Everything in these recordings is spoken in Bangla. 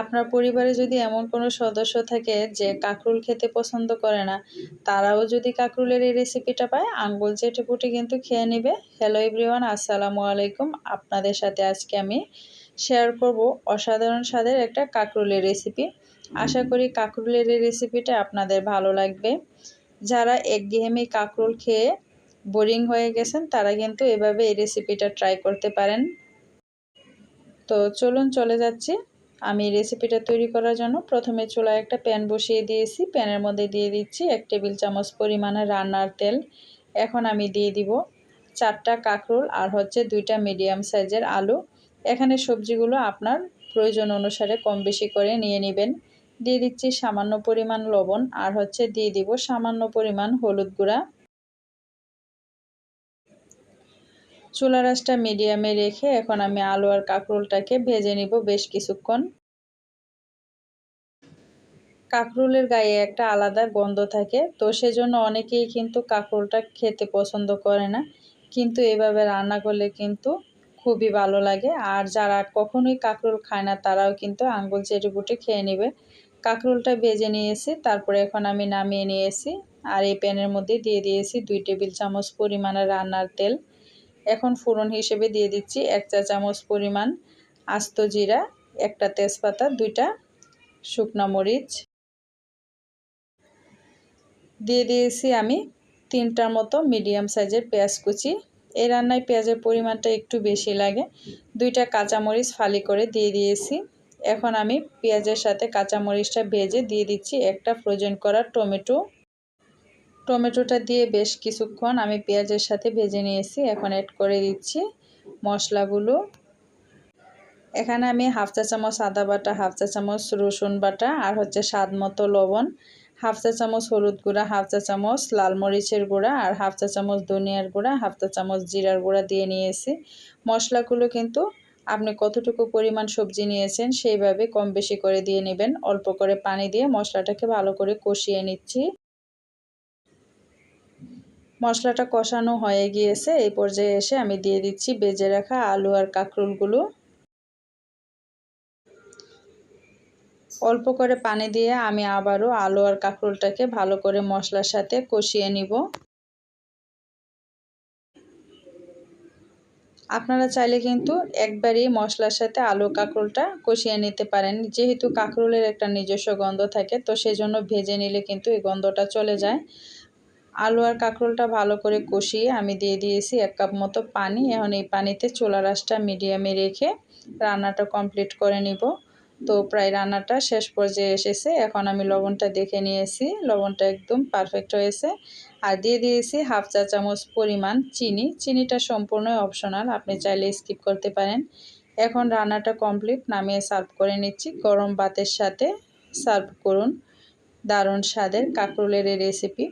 আপনার পরিবারে যদি এমন কোনো সদস্য থাকে যে কাঁকরুল খেতে পছন্দ করে না, তারাও যদি কাঁকরুলের এই রেসিপিটা পায়, আঙ্গুল চেটে পুটে কিন্তু খেয়ে নেবে। হ্যালো এভরিওয়ান আসসালামু আলাইকুম। আপনাদের সাথে আজকে আমি শেয়ার করব অসাধারণ স্বাদের একটা কাঁকরুলের রেসিপি আশা করি কাঁকরুলের এই রেসিপিটা আপনাদের ভালো লাগবে। যারা একঘেয়েমি কাঁকরুল খেয়ে বোরিং হয়ে গেছেন, তারা কিন্তু এভাবে এই রেসিপিটা ট্রাই করতে পারেন। তো চলুন চলে যাচ্ছি। আমি রেসিপিটা তৈরি করার জন্য প্রথমে চুলায় একটা প্যান বসিয়ে দিয়েছি। প্যানের মধ্যে দিয়ে দিচ্ছি এক টেবিল চামচ পরিমাণে রান্নার তেল। এখন আমি দিয়ে দিব চারটা কাঁকরোল আর হচ্ছে দুইটা মিডিয়াম সাইজের আলু। এখানে সবজিগুলো আপনার প্রয়োজন অনুসারে কম বেশি করে নিয়ে নেবেন। দিয়ে দিচ্ছি সামান্য পরিমাণ লবণ আর হচ্ছে দিয়ে দিব সামান্য পরিমাণ হলুদ গুঁড়া। চুলা রাসটা মিডিয়ামে রেখে এখন আমি আলু আর কাঁকরোলটাকে ভেজে নিব বেশ কিছুক্ষণ। কাঁকরোলের গায়ে একটা আলাদা গন্ধ থাকে, তো সেজন্য অনেকেই কিন্তু কাঁকরোলটা খেতে পছন্দ করে না। কিন্তু এভাবে রান্না করলে কিন্তু খুবই ভালো লাগে। আর যারা কখনোই কাঁকরোল খায় না, তারাও কিন্তু আঙ্গুল চেটে খেয়ে নেবে। কাঁকরোলটা ভেজে নিয়েছি, তারপরে এখন আমি নামিয়ে নিয়েছি। আর এই প্যানের মধ্যে দিয়ে দিয়েছি দুই টেবিল চামচ পরিমাণে রান্নার তেল। এখন ফোড়ন হিসেবে দিয়ে দিচ্ছি এক চা চামচ পরিমাণ আস্ত জিরা, একটা তেজপাতা, দুইটা শুকনা মরিচ। দিয়ে দিয়েছি আমি তিনটার মতো মিডিয়াম সাইজের পেঁয়াজ কুচি। এই রান্নায় পেঁয়াজের পরিমাণটা একটু বেশি লাগে। দুইটা কাঁচামরিচ ফালি করে দিয়ে দিয়েছি। এখন আমি পেঁয়াজের সাথে কাঁচামরিচটা ভেজে দিয়ে দিচ্ছি একটা ফ্রোজেন করা টমেটো টমেটোটা দিয়ে বেশ কিছুক্ষণ আমি পেঁয়াজের সাথে ভেজে নিয়েছি। এখন অ্যাড করে দিচ্ছি মশলাগুলো। এখানে আমি হাফ চা চামচ আদা বাটা, হাফ চা চামচ রসুন বাটা আর হচ্ছে স্বাদ মতো লবণ, হাফ চা চামচ হলুদ গুঁড়া, হাফ চা চামচ লাল মরিচের গুঁড়া আর হাফ চা চামচ ধনিয়ার গুঁড়া, হাফ চা চামচ জিরার গুঁড়া দিয়ে নিয়েছি। মশলাগুলো কিন্তু আপনি কতটুকু পরিমাণ সবজি নিয়েছেন সেইভাবে কম বেশি করে দিয়ে নেবেন। অল্প করে পানি দিয়ে মশলাটাকে ভালো করে কষিয়ে নিচ্ছি। মশলাটা কষানো হয়ে গিয়েছে, এই পর্যায়ে এসে আমি দিয়ে দিচ্ছি বেজে রাখা আলু আর কাঁকরুলগুলো। অল্প করে পানি দিয়ে আমি আবারও আলু আর কাঁকরোলটাকে ভালো করে মশলার সাথে কষিয়ে নিব। আপনারা চাইলে কিন্তু একবারই মশলার সাথে আলু কাঁকরোলটা কষিয়ে নিতে পারেন। যেহেতু কাঁকরোলের একটা নিজস্ব গন্ধ থাকে, তো সেই জন্য ভেজে নিলে কিন্তু এই গন্ধটা চলে যায়। আলু আর কাঁকরোলটা ভালো করে কষিয়ে আমি দিয়ে দিয়েছি এক কাপ মতো পানি। এখন এই পানিতে চোলা রাসটা মিডিয়ামে রেখে রান্নাটা কমপ্লিট করে নিব। তো প্রায় রান্নাটা শেষ পর্যায়ে এসেছে। এখন আমি লবণটা দেখে নিয়েছি। লবণটা একদম পারফেক্ট হয়েছে। আর দিয়ে দিয়েছি হাফ চা চামচ পরিমাণ চিনি। চিনিটা সম্পূর্ণ অপশনাল আপনি চাইলে স্কিপ করতে পারেন। এখন রান্নাটা কমপ্লিট নামিয়ে সার্ভ করে নিচ্ছি। গরম ভাতের সাথে সার্ভ করুন। দারুণ স্বাদের কাঁকরোলের রেসিপি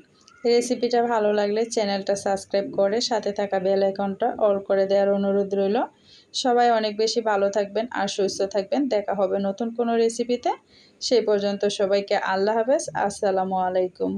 রেসিপিটা ভালো লাগলে চ্যানেলটা সাবস্ক্রাইব করে সাথে থাকা বেল আইকনটা অল করে দেওয়ার অনুরোধ রইল। সবাই অনেক বেশি ভালো থাকবেন আর সুস্থ থাকবেন। দেখা হবে নতুন কোনো রেসিপিতে। সেই পর্যন্ত সবাইকে আল্লাহ হাফেজ। আসসালামু আলাইকুম।